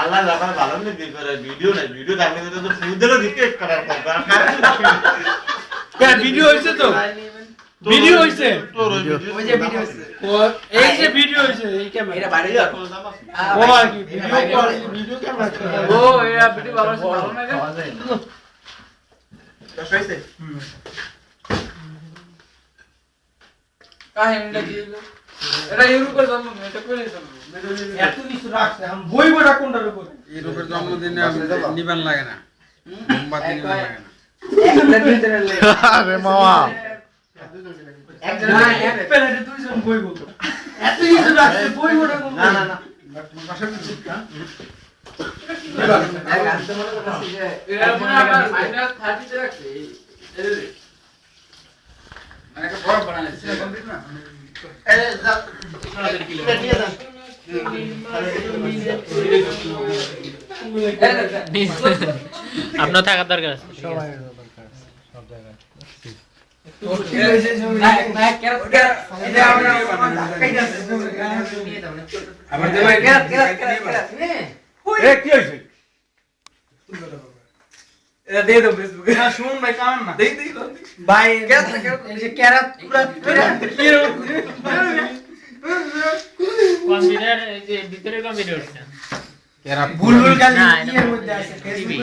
আল্লাহ যখন ভালো না ভিডিও নাই ভিডিও থাকলে তো তো রিকোয়েস্ট করার কথা। হ্যাঁ ভিডিও হয়েছে তো। ভিডিও হয়েছে। ওই ওই যে ভিডিও ও এই যে ভিডিও হয়েছে এই ক্যামেরা এটা বাইরে যাও ও আর কি ভিডিও ভিডিও ক্যামেরা ও এরা ভিডিও ভালো আছে ভালো না কাহিনীটা কি হলো? এটা ইউরোপের জন্ম এটা করে এত কিছু রাখছে আমি বই কোনটার উপর? এই রূপের জন্মদিনে নিবান লাগে না। মোমবাতি নিবান লাগে না। আরে মামা। না এক প্লেটে দুইজন বই বলতো এত কিছু রাখছে বই কোন না না না। এরা মনে হয় আবার মাইনাস 30 তে রাখছে এই- এই যে। মানে একটা বড় বানাইছে আপনার থাকার দরকার আছে আবার দেবাই এ কি হইছে এটা দিয়ে দাও ফেসবুকে না শুন ভাই কামেন না। দেই দেই ভাই এই যে ক্যারাত পুরা পুরা কম্পিউটার ভিতরে? কম্পিউটার কেরা বুলবুল গালি না, কি এর মধ্যে আছে?